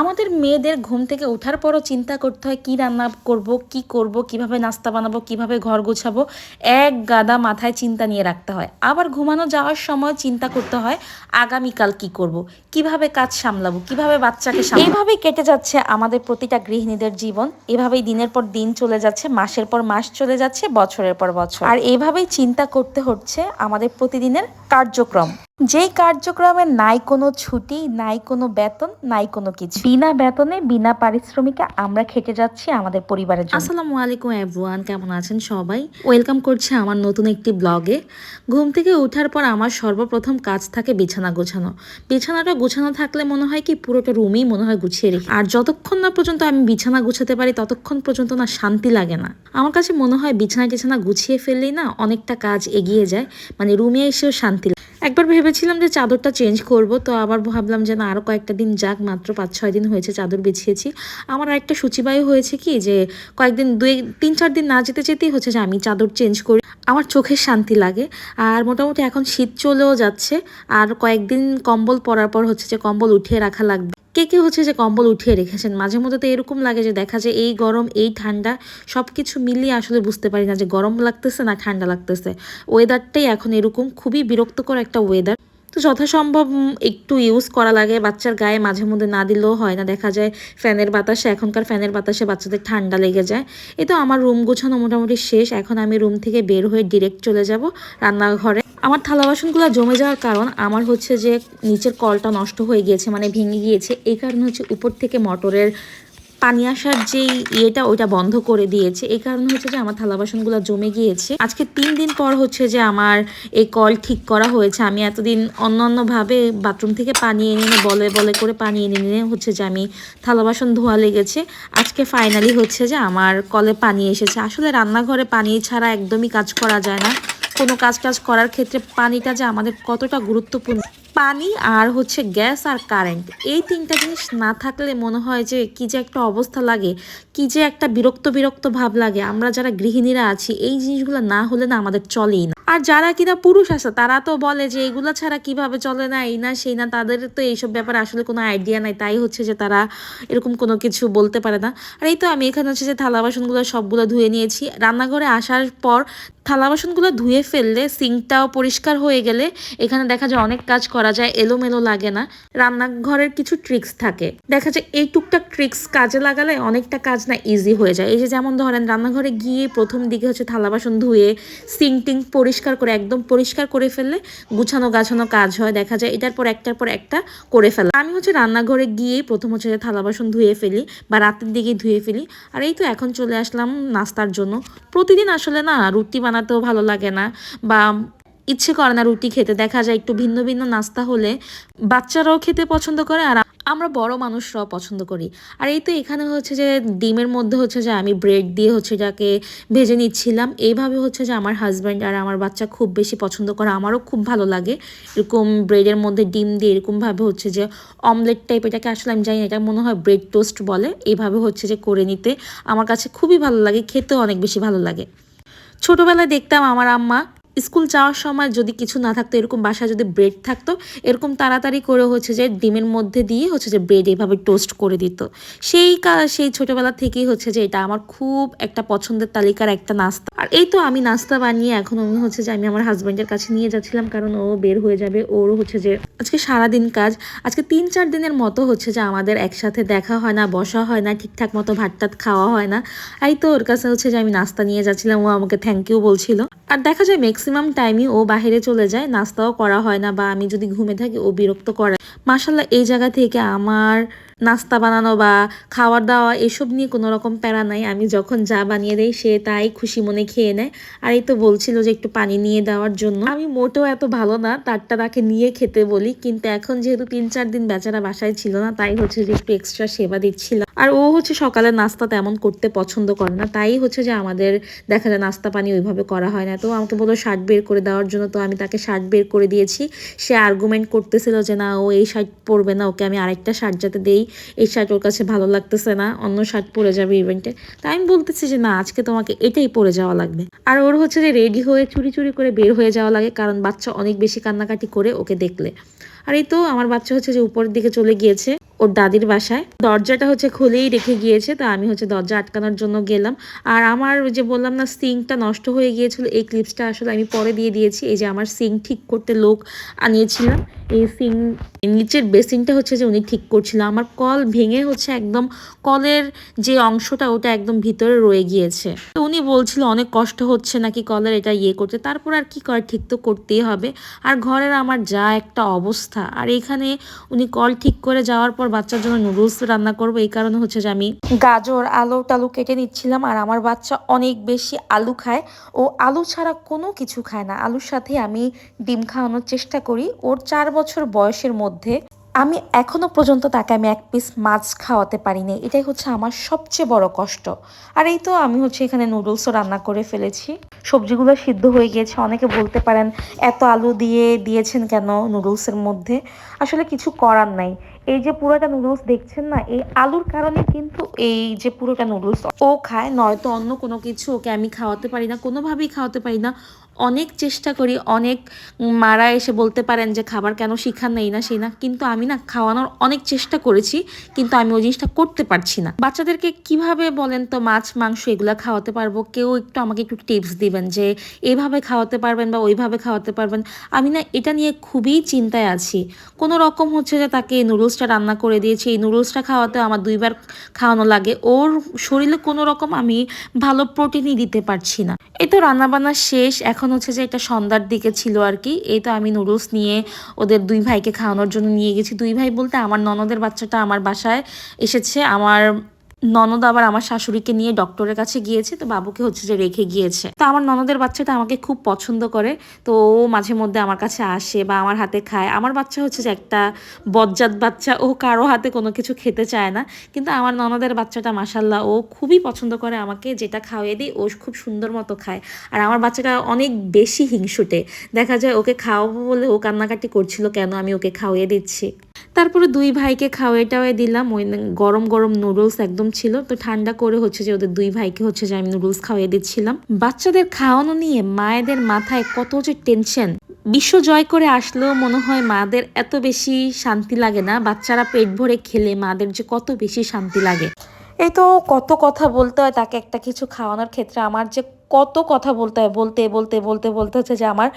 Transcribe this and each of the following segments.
আমাদের মেয়েদের ঘুম থেকে ওঠার পরও চিন্তা করতে হয়, কি রান্না করব, কি করব, কীভাবে নাস্তা বানাবো, কীভাবে ঘর গোছাবো, এক গাদা মাথায় চিন্তা নিয়ে রাখতে হয়। আবার ঘুমানো যাওয়ার সময় চিন্তা করতে হয়, আগামীকাল কি করব, কীভাবে কাজ সামলাবো, কীভাবে বাচ্চাকে এইভাবেই কেটে যাচ্ছে আমাদের প্রতিটা গৃহিণীদের জীবন, এভাবেই দিনের পর দিন চলে যাচ্ছে, মাসের পর মাস চলে যাচ্ছে, বছরের পর বছর। আর এভাবেই চিন্তা করতে হচ্ছে আমাদের প্রতিদিনের কার্যক্রম। যেই কার্যক্রমে নাই কোনো ছুটি, নাই কোনো বেতন, নাই কোনো কিছু বিনা বেতনে, বিনা পারিশ্রমিকে আমরা খেটে যাচ্ছি আমাদের পরিবারের জন্য। আসসালামু আলাইকুম এভরিওয়ান কেমন আছেন সবাই? ওয়েলকাম করছে আমার নতুন একটি ব্লগে ঘুম থেকে ওঠার পর আমার সর্বপ্রথম কাজ থাকে বিছানা গোছানো। বিছানাটা গোছানো থাকলে মনে হয় কি পুরোটা রুমই মনে হয় গুছিয়ে রেখে। আর যতক্ষণ না পর্যন্ত আমি বিছানা গুছাতে পারি, ততক্ষণ পর্যন্ত না শান্তি লাগে না। আমার কাছে মনে হয় বিছানা টিছানা গুছিয়ে ফেললেই না অনেকটা কাজ এগিয়ে যায় মানে রুমে এসেও শান্তি। একবার ভেবেছিলাম যে চাদরটা চেঞ্জ করব, তো আবার ভাবলাম যে না আরও কয়েকটা দিন যাক, মাত্র পাঁচ ছয় দিন হয়েছে চাদর বিছিয়েছি। আমার আরেকটা সূচিবায়ু হয়েছে কি যে, কয়েকদিন দুই, তিন, চার দিন না যেতে যেতেই হচ্ছে যে, আমি চাদর চেঞ্জ করি। আমার চোখের শান্তি লাগে। আর মোটামুটি এখন শীত চলেও যাচ্ছে। আর কয়েকদিন কম্বল পরার পর হচ্ছে যে, কম্বল উঠিয়ে রাখা লাগবে। কে কে হচ্ছে যে, কম্বল উঠিয়ে রেখেছেন? মাঝে মধ্যে তো এরকম লাগে যে, দেখা যায় এই গরম, এই ঠান্ডা সব কিছু মিলিয়ে আসলে বুঝতে পারি না যে, গরম লাগতেছে না ঠান্ডা লাগতেছে। ওয়েদারটাই এখন এরকম খুবই বিরক্তকর একটা ওয়েদার তো যথাসম্ভব একটু ইউজ করা লাগে। বাচ্চার গায়ে মাঝে মধ্যে না দিলেও হয় না। দেখা যায় ফ্যানের বাতাসে, এখনকার ফ্যানের বাতাসে বাচ্চাদের ঠান্ডা লেগে যায়। এই তো আমার রুম গোছানো মোটামুটি শেষ। এখন আমি রুম থেকে বের হয়ে ডিরেক্ট চলে যাব রান্নাঘরে। আমার থালা বাসনগুলো জমে যাওয়ার কারণ আমার হচ্ছে যে, নিচের কলটা নষ্ট হয়ে গিয়েছে মানে ভেঙে গিয়েছে। এই কারণে হচ্ছে উপর থেকে মোটরের পানি আসার যেই ইয়েটা ওইটা বন্ধ করে দিয়েছে। এই কারণে হচ্ছে যে আমার থালা বাসনগুলো জমে গিয়েছে। আজকে তিন দিন পর হচ্ছে যে আমার এই কল ঠিক করা হয়েছে। আমি এতদিন অন্য অন্য ভাবে বাথরুম থেকে পানি এনে এনে বলে বলে করে পানি এনে এনে হচ্ছে যে আমি থালা বাসন ধোয়া লেগেছে। আজকে ফাইনালি হচ্ছে যে আমার কলে পানি এসেছে। আসলে রান্নাঘরে পানি ছাড়া একদমই কাজ করা যায় না। কোনো কাজ টাজ করার ক্ষেত্রে পানিটা যে আমাদের কতটা গুরুত্বপূর্ণ। পানি আর হচ্ছে গ্যাস আর কারেন্ট, এই তিনটা জিনিস না থাকলে মনে হয় যে কি যে একটা অবস্থা লাগে, কি যে একটা বিরক্ত বিরক্ত ভাব লাগে। আমরা যারা গৃহিণীরা আছি, এই জিনিসগুলো না হলে না আমাদের চলেই না। আর যারা কিনা পুরুষ আছে, তারা তো বলে যে এগুলো ছাড়া কীভাবে চলে না, এই না, সেই না, তাদের তো এইসব ব্যাপারে আসলে কোনো আইডিয়া নাই। তাই হচ্ছে যে তারা এরকম কোনো কিছু বলতে পারে না। আর এই তো আমি এখানে হচ্ছে যে থালা বাসনগুলো সবগুলো ধুয়ে নিয়েছি। রান্নাঘরে আসার পর থালা বাসনগুলো ধুয়ে ফেললে সিঙ্কটাও পরিষ্কার হয়ে গেলে এখানে দেখা যায় অনেক কাজ করা যায়, এলোমেলো লাগে না। রান্নাঘরের কিছু ট্রিক্স থাকে। দেখা যায় এই টুকটাক ট্রিক্স কাজে লাগালে অনেকটা কাজ না ইজি হয়ে যায়। এই যে যেমন ধরেন রান্নাঘরে গিয়ে প্রথম দিকে হচ্ছে থালা বাসন ধুয়ে সিঙ্ক টিঙ্ক পরিষ্কার করে, একদম পরিষ্কার করে ফেললে গুছানো গাছানো কাজ হয়, দেখা যায় এটার পর একটার পর একটা করে ফেলা। আমি হচ্ছে রান্নাঘরে গিয়ে প্রথম হচ্ছে থালা বাসন ধুয়ে ফেলি বা রাতের দিকে ধুয়ে ফেলি। আর এই তো এখন চলে আসলাম নাস্তার জন্য। প্রতিদিন আসলে না রুটি বানাতেও ভালো লাগে না বা ইচ্ছে করে না রুটি খেতে। দেখা যায় একটু ভিন্ন ভিন্ন নাস্তা হলে বাচ্চারাও খেতে পছন্দ করে আর আমরা বড় মানুষরাও পছন্দ করি। আর এই তো এখানে হচ্ছে যে ডিমের মধ্যে হচ্ছে যে আমি ব্রেড দিয়ে হচ্ছে যাকে ভেজে নিচ্ছিলাম, এইভাবে হচ্ছে যে আমার হাজব্যান্ড আর আমার বাচ্চা খুব বেশি পছন্দ করে, আমারও খুব ভালো লাগে। এরকম ব্রেডের মধ্যে ডিম দিয়ে এরকমভাবে হচ্ছে যে অমলেট টাইপ এটাকে আসলে আমি জানি এটা মনে হয় ব্রেড টোস্ট বলে, এইভাবে হচ্ছে যে করে নিতে আমার কাছে খুবই ভালো লাগে, খেতেও অনেক বেশি ভালো লাগে। ছোটোবেলায় দেখতাম আমার আম্মা স্কুল যাওয়ার সময় যদি কিছু না থাকতো, এরকম বাসায় যদি ব্রেড থাকতো, এরকম তাড়াতাড়ি করে হচ্ছে যে ডিমের মধ্যে দিয়ে হচ্ছে যে ব্রেড এভাবে টোস্ট করে দিত। সেই সেই ছোটবেলা থেকেই হচ্ছে যে এটা আমার খুব একটা পছন্দের তালিকার একটা নাস্তা। আর এই তো আমি নাস্তা বানিয়ে এখন আমি হচ্ছে যে আমি আমার হাজব্যান্ডের কাছে নিয়ে যাচ্ছিলাম, কারণ ও বের হয়ে যাবে ওরও হচ্ছে যে আজকে সারাদিন কাজ। আজকে তিন, চার দিনের মতো হচ্ছে যে আমাদের একসাথে দেখা হয় না, বসা হয় না, ঠিকঠাক মতো ভাত টাত খাওয়া হয় না। এই তো ওর কাছে হচ্ছে যে আমি নাস্তা নিয়ে যাচ্ছিলাম, ও আমাকে থ্যাংক ইউ বলছিল। আর দেখা যায় ম্যাক্সিমাম টাইমই ও বাহিরে চলে যায়, নাস্তাও করা হয় না বা আমি যদি ঘুমে থাকি ও বিরক্ত করে। মাসাল্লাহ এই জায়গা থেকে আমার নাস্তা বানানো বা খাওয়ার দাওয়া এসব নিয়ে কোনো রকম প্যারা নাই। আমি যখন যা বানিয়ে দেই সে তাই খুশি মনে খেয়ে নেয়। আর এই তো বলছিল যে একটু পানি নিয়ে দেওয়ার জন্য। আমি মোটেও এত ভালো না, তারটা তাকে নিয়ে খেতে বলি। কিন্তু এখন যেহেতু তিন চার দিন বেচারা বাসায় ছিল না, তাই হচ্ছে যে একটু এক্সট্রা সেবা দিচ্ছিল আর ও হচ্ছে সকালে নাস্তা তেমন করতে পছন্দ করে না। তাই হচ্ছে যে আমাদের দেখা যায় নাস্তা পানি ওইভাবে করা হয় না। তো আমাকে বলল শার্ট বের করে দেওয়ার জন্য, তো আমি তাকে শার্ট বের করে দিয়েছি। সে আর্গুমেন্ট করতেছিল যে না, ও এই শার্ট পরবে না, ওকে আমি আরেকটা শার্ট যাতে দেই। এই শার্ট ওর কাছে ভালো লাগতেছে না, অন্য শার্ট পরে যাবে ইভেন্টে তাই আমি বলতেছি যে, না, আজকে তোমাকে এটাই পরে যাওয়া লাগবে। আর ওর হচ্ছে যে রেডি হয়ে চুরি চুরি করে বের হয়ে যাওয়া লাগে, কারণ বাচ্চা অনেক বেশি কান্নাকাটি করে ওকে দেখলে। আর এই তো, আমার বাচ্চা হচ্ছে যে, উপরের দিকে চলে গিয়েছে। ওর দাদির বাসায়। দরজাটা হচ্ছে খুলেই রেখে গিয়েছে, তো আমি হচ্ছে দরজা আটকানোর জন্য গেলাম। আর আমার যে বললাম না সিঙ্কটা নষ্ট হয়ে গিয়েছিল, এই ক্লিপসটা আসলে আমি পরে দিয়ে দিয়েছি। এই যে আমার সিঙ্ক ঠিক করতে লোক আনিয়েছিলাম, এই সিঙ্ক নিচের বেসিনটা হচ্ছে যে উনি ঠিক করছিল। আমার কল ভেঙে হচ্ছে একদম কলের যে অংশটা, ওটা একদম ভিতরে রয়ে গিয়েছে। তো উনি বলছিল, অনেক কষ্ট হচ্ছে নাকি কলের এটা ইয়ে করতে? তারপর আর কি করে ঠিক তো করতেই হবে। আর ঘরের আমার যা একটা অবস্থা। আর এখানে উনি কল ঠিক করে যাওয়ার পর বাচ্চার জন্য নুডলস রান্না করব। এই কারণে হচ্ছে যে আমি গাজর, আলু, টালু কেটে নিচ্ছিলাম, আর আমার বাচ্চা অনেক বেশি আলু খায়। ও আলু ছাড়া কোনো কিছু খায় না। আলুর সাথে আমি ডিম খাওয়ানোর চেষ্টা করি। ওর চার বছর বয়সের মধ্যে আমি এখনও পর্যন্ত তাকে আমি এক পিস মাছ খাওয়াতে পারিনি। এটাই হচ্ছে আমার সবচেয়ে বড় কষ্ট। আর এই তো আমি হচ্ছে এখানে নুডলসও রান্না করে ফেলেছি। সবজিগুলো সিদ্ধ হয়ে গিয়েছে। অনেকে বলতে পারেন, এত আলু দিয়ে দিয়েছেন কেন নুডলসের মধ্যে? আসলে কিছু করার নাই। এই যে পুরোটা নুডলস দেখছেন না, এই আলুর কারণে কিন্তু এই যে পুরোটা নুডলস ও খায়, নয়তো অন্য কোনো কিছু ওকে আমি খাওয়াতে পারি না, কোনোভাবেই খাওয়াতে পারি না। অনেক চেষ্টা করি, অনেক মারা এসে বলতে পারেন যে, খাবার কেন শিখান নেই না, সেই না। কিন্তু আমি না খাওয়ানোর অনেক চেষ্টা করেছি, কিন্তু আমি ওই জিনিসটা করতে পারছি না। বাচ্চাদেরকে কীভাবে বলেন তো, মাছ, মাংস, এগুলো খাওয়াতে পারব? কেউ একটু আমাকে একটু টিপস দিবেন যে এইভাবে খাওয়াতে পারবেন বা ওইভাবে খাওয়াতে পারবেন? আমি না এটা নিয়ে খুবই চিন্তায় আছি। কোনো রকম হচ্ছে যে তাকে এই নুডলসটা রান্না করে দিয়েছি, এই নুডলসটা খাওয়াতে আমার দুইবার খাওয়ানো লাগে। ওর শরীরে কোনো রকম আমি ভালো প্রোটিনই দিতে পারছি না। এই তো রান্নাবান্না শেষ, এখন হচ্ছে যে এটা সন্ধ্যার দিকে ছিল আর কি। এই তো আমি নুডলস নিয়ে ওদের দুই ভাইকে খাওয়ানোর জন্য নিয়ে গেছি। দুই ভাই বলতে আমার ননদের বাচ্চাটা আমার বাসায় এসেছে। আমার ননদ আবার আমার শাশুড়িকে নিয়ে ডক্টরের কাছে গিয়েছে, তো বাবুকে হচ্ছে যে রেখে গিয়েছে। তো আমার ননদের বাচ্চাটা আমাকে খুব পছন্দ করে, তো ও মাঝে মধ্যে আমার কাছে আসে বা আমার হাতে খায়। আমার বাচ্চা হচ্ছে যে একটা বজ্জাত বাচ্চা, ও কারও হাতে কোনো কিছু খেতে চায় না। কিন্তু আমার ননদের বাচ্চাটা মাসাল্লাহ ও খুবই পছন্দ করে আমাকে যেটা খাওয়াই দিই ও খুব সুন্দর মতো খায়। আর আমার বাচ্চাটা অনেক বেশি হিংসুটে। দেখা যায় ওকে খাওয়াবো বলে ও কান্নাকাটি করছিল, কেন আমি ওকে খাওয়িয়ে দিচ্ছি? তারপরে দুই ভাইকে খাওয়াই টাওয়াই দিলাম। ওই গরম গরম নুডলস একদম ছিল। তো ঠান্ডা করে হচ্ছে যে ওদের দুই ভাইকে হচ্ছে যে আমি নুডলস খাওয়াই দিচ্ছিলাম। বাচ্চাদের খাওয়ানো নিয়ে মায়েদের মাথায় কত যে টেনশন বিশ্ব জয় করে আসলেও মনে হয় মাদের এত বেশি শান্তি লাগে না। বাচ্চারা পেট ভরে খেলে মাদের যে কত বেশি শান্তি লাগে। এই তো কত কথা বলতে হয় তাকে একটা কিছু খাওয়ানোর ক্ষেত্রে। আমার যে কত কথা বলতে হয় বলতে বলতে বলতে বলতে হচ্ছে যে আমার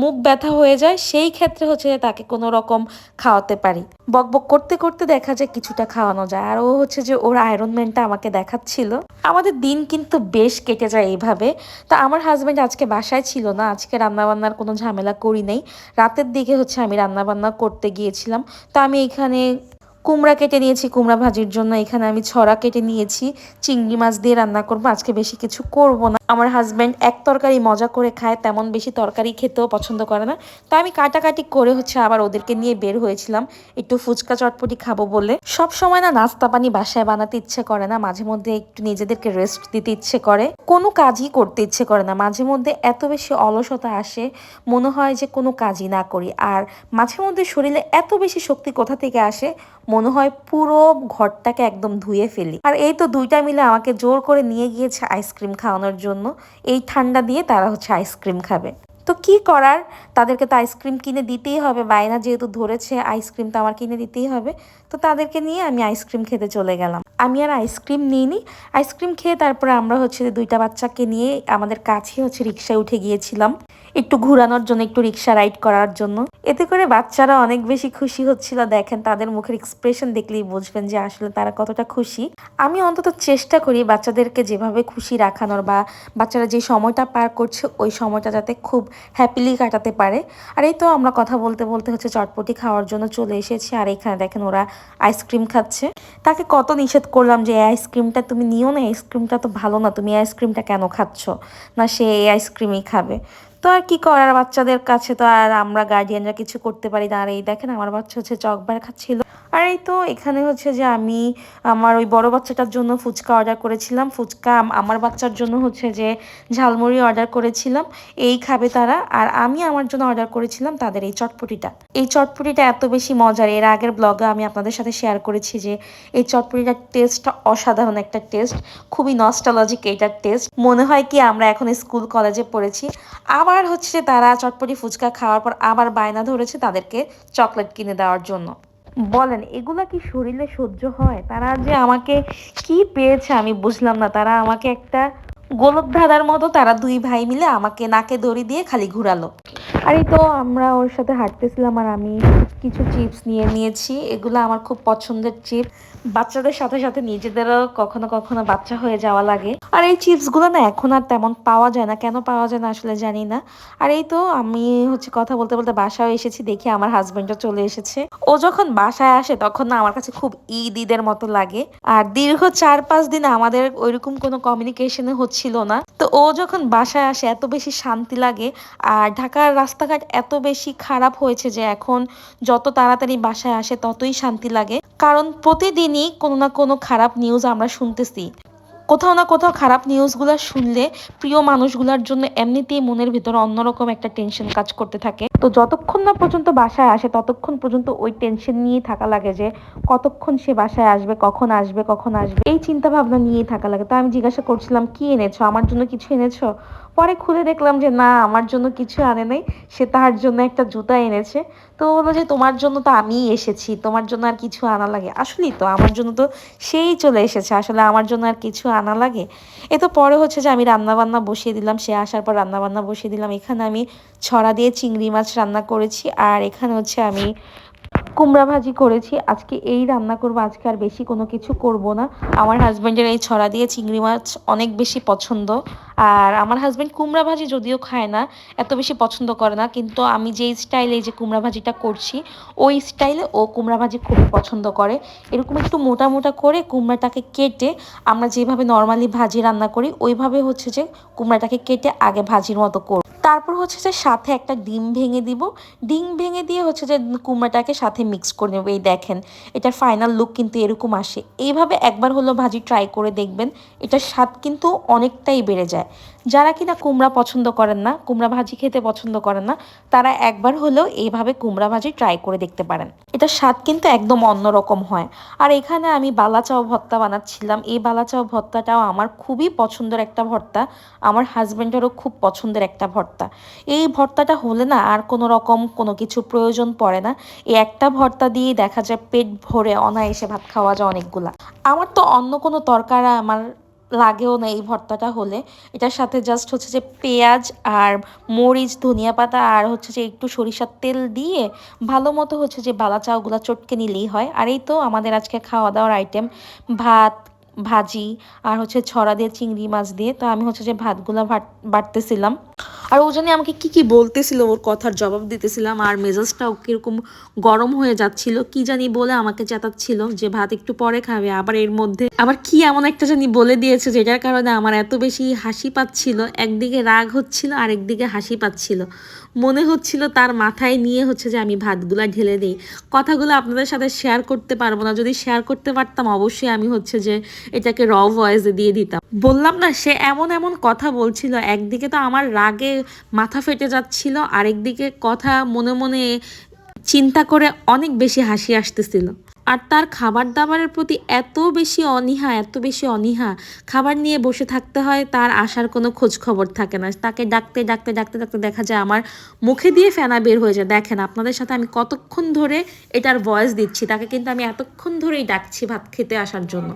মুখ ব্যথা হয়ে যায়, সেই ক্ষেত্রে হচ্ছে তাকে কোনো রকম খাওয়াতে পারি। বক বক করতে করতে দেখা যায় কিছুটা খাওয়ানো যায়। আর ও হচ্ছে যে ওর আয়রনম্যানটা আমাকে দেখাচ্ছিল। আমাদের দিন কিন্তু বেশ কেটে যায় এইভাবে। তা আমার হাজব্যান্ড আজকে বাসায় ছিল না, আজকে রান্নাবান্নার কোনো ঝামেলা করি নাই। রাতের দিকে হচ্ছে আমি রান্নাবান্না করতে গিয়েছিলাম। তো আমি এখানে কুমড়া কেটে নিয়েছি, কুমড়া ভাজির জন্য। এখানে আমি ছড়া কেটে নিয়েছি, চিংড়ি মাছ দিয়ে রান্না করব। আজকে বেশি কিছু করব না। আমার হাজব্যান্ড এক তরকারি মজা করে খায়, তেমন বেশি তরকারি খেতেও পছন্দ করে না। তো আমি কাটাকাটি করে হচ্ছে আবার ওদেরকে নিয়ে বের হয়েছিলাম। একটু ফুচকা চটপটি খাব বলে। সব সময় না নাস্তা পানি বাসায় বানাতে ইচ্ছে করে না। মাঝে মধ্যে একটু নিজেদেরকে রেস্ট দিতে ইচ্ছে করে। কোনো কাজই করতে ইচ্ছে করে না। মাঝে মধ্যে এত বেশি অলসতা আসে, মনে হয় যে কোনো কাজই না করি। আর মাঝে মধ্যে শরীরে এত বেশি শক্তি কোথা থেকে আসে? মনে হয় পুরো ঘরটাকে একদম ধুয়ে ফেলি। আর এই তো দুইটা মিলে আমাকে জোর করে নিয়ে গিয়েছে আইসক্রিম খাওয়ানোর জন্য। এই ঠান্ডা দিয়ে তারা হচ্ছে আইসক্রিম খাবে। তো কি করার? তাদেরকে তো আইসক্রিম কিনে দিতেই হবে। বায়না যেহেতু ধরেছে, আইসক্রিম তো আমার কিনে দিতেই হবে। তো তাদেরকে নিয়ে আমি আইসক্রিম খেতে চলে গেলাম। আমি আর আইসক্রিম নিইনি। আইসক্রিম খেয়ে তারপরে আমরা হচ্ছে দুইটা বাচ্চাকে নিয়ে আমাদের কাছে হচ্ছে রিক্সায় উঠে গিয়েছিলাম। একটু ঘুরানোর জন্য, একটু রিক্সা রাইড করার জন্য। এতে করে বাচ্চারা অনেক বেশি খুশি হচ্ছিল। দেখেন, তাদের মুখের এক্সপ্রেশন দেখলেই বুঝবেন যে আসলে তারা কতটা খুশি। আমি অন্তত চেষ্টা করি বাচ্চাদেরকে যেভাবে খুশি রাখানোর বা বাচ্চারা যে সময়টা পার করছে, ওই সময়টা যাতে খুব হ্যাপিলি কাটাতে পারে। আর এই তো আমরা কথা বলতে বলতে হচ্ছে চটপটি খাওয়ার জন্য চলে এসেছি। আর এখানে দেখেন, ওরা আইসক্রিম খাচ্ছে। তাকে কত নিষেধ করলাম যে, এই আইসক্রিমটা তুমি নিও না আইসক্রিমটা তো ভালো না, তুমি আইসক্রিমটা কেন খাচ্ছ? না, সে এই আইসক্রিমই খাবে। তো আর কি করার? বাচ্চাদের কাছে তো আর আমরা গার্ডিয়ানরা কিছু করতে পারি না। আর এই দেখেন, আমার বাচ্চা হচ্ছে চকবার খাচ্ছিল। আর এই তো, এখানে হচ্ছে যে আমি আমার ওই বড় বাচ্চাটার জন্য ফুচকা অর্ডার করেছিলাম। ফুচকা আমার বাচ্চার জন্য হচ্ছে যে ঝালমুড়ি অর্ডার করেছিলাম। এই খাবে তারা। আর আমি আমার জন্য অর্ডার করেছিলাম তাদের এই চটপটিটা। এই চটপটিটা এত বেশি মজার। এর আগের ব্লগে আমি আপনাদের সাথে শেয়ার করেছি যে এই চটপটিটার টেস্টটা অসাধারণ একটা টেস্ট খুবই নস্টালজিক এইটার টেস্ট মনে হয় কি আমরা এখন স্কুল কলেজে পড়েছি। আবার হচ্ছে তারা চটপটি ফুচকা খাওয়ার পর আবার বায়না ধরেছে তাদেরকে চকলেট কিনে দেওয়ার জন্য। বলেন, এগুলা কি শরীরে সহ্য হয়? তারা যে আমাকে কি পেয়েছে আমি বুঝলাম না। তারা আমাকে একটা গোলক ধাঁধার মতো তারা দুই ভাই মিলে আমাকে নাকে দড়ি দিয়ে খালি ঘুরালো। আর তো আমরা ওর সাথে হাঁটতেছিলাম আর আমি কিছু চিপস নিয়ে নিয়েছি। এগুলো আমার খুব পছন্দের চিপস। বাচ্চাদের সাথে সাথে নিজেদেরও কখনো কখনো বাচ্চা হয়ে যাওয়া লাগে। আর এই চিপসগুলো না এখন আর তেমন পাওয়া যায় না। কেন পাওয়া যায় না আসলে জানি না। আর এই তো আমি হচ্ছে কথা বলতে বলতে বাসায় এসেছি, দেখি আমার হাজবেন্ডও চলে এসেছে। ও যখন বাসায় আসে তখন না আমার কাছে খুব ঈদ ঈদের মতো লাগে। আর দীর্ঘ চার পাঁচ দিন আমাদের ওইরকম কোনো কমিউনিকেশনে হচ্ছিল না। তো ও যখন বাসায় আসে, এত বেশি শান্তি লাগে আর ঢাকার রাস্তাঘাট এত বেশি খারাপ হয়েছে যে এখন যত তাড়াতাড়ি বাসায় আসে ততই শান্তি লাগে। কারণ প্রতিদিনই কোনো না কোনো খারাপ নিউজ আমরা শুনতেছি। কোথাও না কোথাও খারাপ নিউজগুলো শুনলে প্রিয় মানুষগুলোর জন্য এমনিতেই মনের ভিতরে অন্যরকম একটা টেনশন কাজ করতে থাকে। তো যতক্ষণ না পর্যন্ত বাসায় আসে, ততক্ষণ পর্যন্ত ওই টেনশন নিয়ে থাকা লাগে যে, কতক্ষণ সে বাসায় আসবে, কখন আসবে কখন আসবে? এই চিন্তা ভাবনা নিয়েই থাকা লাগে। তো আমি জিজ্ঞাসা করছিলাম, কি এনেছো? আমার জন্য কিছু এনেছো? পরে খুলে দেখলাম যে, না, আমার জন্য কিছু আনে নাই। সে তার জন্য একটা জুতা এনেছে। তো বলল যে, তোমার জন্য তো আমিই এসেছি। তোমার জন্য আর কিছু আনা লাগে। আসলেই তো, আমার জন্য তো সেই চলে এসেছে। আসলে আমার জন্য আর কিছু আনা লাগে। এ তো পরে হচ্ছে যে, আমি রান্নাবান্না বসিয়ে দিলাম। সে আসার পর রান্নাবান্না বসিয়ে দিলাম। এখানে আমি ছড়া দিয়ে চিংড়ি মাছ রান্না করেছি। আর এখানে হচ্ছে আমি কুমড়া ভাজি করেছি, আজকে এই রান্না করব, আজকে আর বেশি কোনো কিছু করব না। আমার হাজব্যান্ডের এই ছড়া দিয়ে চিংড়ি মাছ অনেক বেশি পছন্দ। আর আমার হাজব্যান্ড কুমড়া ভাজি যদিও খায় না, এত বেশি পছন্দ করে না, কিন্তু আমি যেই স্টাইলে যে কুমড়া ভাজিটা করছি, ওই স্টাইলে ও কুমড়া ভাজি খুবই পছন্দ করে। এরকম একটু মোটা মোটা করে কুমড়াটাকে কেটে আমরা যেভাবে নর্মালি ভাজি রান্না করি, ওইভাবে হচ্ছে যে কুমড়াটাকে কেটে আগে ভাজির মতো করব। তারপর হচ্ছে যে সাথে একটা ডিম ভেঙে দিব। ডিম ভেঙে দিয়ে হচ্ছে যে কুমড়াটাকে সাথে মিক্স করে নেব। এই দেখেন, এটার ফাইনাল লুক কিন্তু এরকম আসে। এইভাবে একবার হলো ভাজি ট্রাই করে দেখবেন, এটার স্বাদ কিন্তু অনেকটাই বেড়ে যায়। যারা কিনা কুমড়া পছন্দ করেন না, কুমড়া ভাজি খেতে পছন্দ করেন না, তারা একবার হলেও এইভাবে কুমড়া ভাজি ট্রাই করে দেখতে পারেন। এটার স্বাদ কিন্তু একদম অন্যরকম হয়। আর এখানে আমি বালাচাও ভর্তা বানাচ্ছিলাম। এই বালাচাও ভর্তাটাও আমার খুবই পছন্দের একটা ভর্তা। আমার হাজব্যান্ডেরও খুব পছন্দের একটা ভর্তা। এই ভর্তাটা হলে না আর কোনো রকম কোনো কিছু প্রয়োজন পড়ে না। এই একটা ভর্তা দিয়ে দেখা যায় পেট ভরে অনায়াসে ভাত খাওয়া যায় অনেকগুলা। আমার তো অন্য কোনো তরকারি আমার লাগেও না এই ভর্তাটা হলে। এটার সাথে জাস্ট হচ্ছে যে পেঁয়াজ আর মরিচ, ধনিয়া পাতা আর হচ্ছে যে একটু সরিষার তেল দিয়ে ভালো মতো হচ্ছে যে বালা চাউগুলা চটকে নিলেই হয়। আর এই তো আমাদের আজকে খাওয়া দাওয়ার আইটেম ভাত, ভাজি আর হচ্ছে ছড়া দিয়ে, চিংড়ি মাছ দিয়ে। তো আমি হচ্ছে যে ভাতগুলো বাটতেছিলাম। আর ও জানি আমাকে কি কি বলতেছিল, ওর কথার জবাব দিতেছিলাম, আর মেজাজটাও কীরকম গরম হয়ে যাচ্ছিল, কি জানি বলে আমাকে চেতাচ্ছিল যে ভাত একটু পরে খাবে, আবার এর মধ্যে আবার কি এমন একটা জানি বলে দিয়েছে যেটার কারণে আমার এত বেশি হাসি পাচ্ছিল, একদিকে রাগ হচ্ছিল আর একদিকে হাসি পাচ্ছিল। মনে হচ্ছিল তার মাথায় নিয়ে হচ্ছে যে আমি ভাতগুলো ঢেলে দিই। কথাগুলো আপনাদের সাথে শেয়ার করতে পারব না। যদি শেয়ার করতে পারতাম, অবশ্যই আমি হচ্ছে যে এটাকে র ভয়েসে দিয়ে দিতাম। বললাম না, সে এমন এমন কথা বলছিল। একদিকে তো আমার রাগে মাথা ফেটে যাচ্ছিল, আরেকদিকে কথা মনে মনে চিন্তা করে অনেক বেশি হাসি আসতেছিল। আর তার খাবার দাবারের প্রতি এত বেশি অনীহা, এত বেশি অনীহা, খাবার নিয়ে বসে থাকতে হয়, তার আসার কোনো খোঁজ খবর থাকে না। তাকে ডাকতে ডাকতে ডাকতে ডাকতে দেখা যায় আমার মুখে দিয়ে ফেনা বের হয়ে যায়। দেখেন, আপনাদের সাথে আমি কতক্ষণ ধরে এটার ভয়েস দিচ্ছি, তাকে কিন্তু আমি এতক্ষণ ধরেই ডাকছি ভাত খেতে আসার জন্য।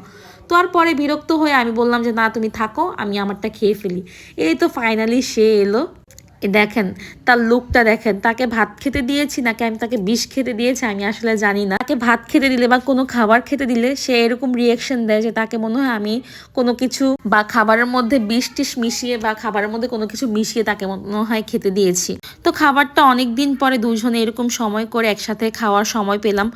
তো আর পরে বিরক্ত হয়ে আমি বললাম যে, না, তুমি থাকো, আমি আমারটা খেয়ে ফেলি। এই তো ফাইনালি সে এলো। দেখেন, তার লুকটা দেখেন। তাকে ভাত খেতে দিয়েছি নাকি আমি তাকে বিষ খেতে দিয়েছি আমি আসলে জানি না। তাকে ভাত খেতে দিলে বা কোনো খাবার খেতে দিলে সে এরকম রিয়েকশন দেয় যে তাকে মনে হয় আমি কোনো কিছু বা খাবারের মধ্যে বিষ টিস মিশিয়ে বা খাবারের মধ্যে কোনো কিছু মিশিয়ে তাকে মনে হয় খেতে দিয়েছি। তো খাবারটা অনেক দিন পরে দুজনে এরকম সময় করে একসাথে খাওয়ার সময় পেলাম।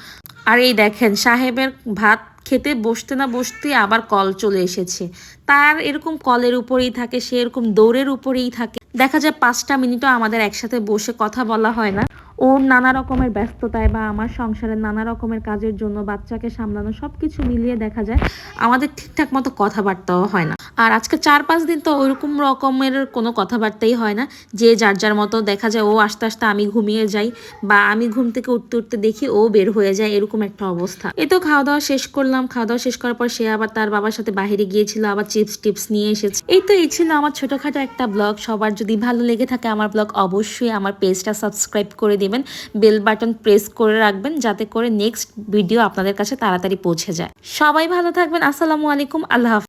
আর এই দেখেন, সাহেবের ভাত খেতে বসতে না বসতে আবার কল চলে এসেছে। তার এরকম কলের উপরেই থাকে, সে এরকম দৌড়ের উপরেই থাকে। দেখা যায় পাঁচটা মিনিটও আমাদের একসাথে বসে কথা বলা হয় না। ওর নানা রকমের ব্যস্ততায় বা আমার সংসারের নানা রকমের কাজের জন্য বাচ্চাকে সামলানো সব কিছু মিলিয়ে দেখা যায়, আমাদের ঠিকঠাক মতো কথাবার্তাও হয় না। আর আজকে চার পাঁচ দিন তো ওইরকম রকমের কোনো কথাবার্তাই হয় না, যে যার যার মতো দেখা যায় ও আস্তে আস্তে আমি ঘুমিয়ে যাই বা আমি ঘুম থেকে উঠতে উঠতে দেখি ও বের হয়ে যায়, এরকম একটা অবস্থা। এ তো খাওয়া দাওয়া শেষ করলাম খাওয়া দাওয়া শেষ করার পর সে আবার তার বাবার সাথে বাইরে গিয়েছিল, আবার চিপস টিপস নিয়ে এসেছে। এই তো এই ছিল আমার ছোটখাটো একটা ব্লগ, সবার যদি ভালো লেগে থাকে আমার ব্লগ অবশ্যই আমার পেজটা সাবস্ক্রাইব করে দিবেন বেল বাটন প্রেস করে রাখবেন যাতে করে নেক্সট ভিডিও আপনাদের কাছে তাড়াতাড়ি পৌঁছে যায়। সবাই ভালো থাকবেন, আসসালামু আলাইকুম, আল্লাহ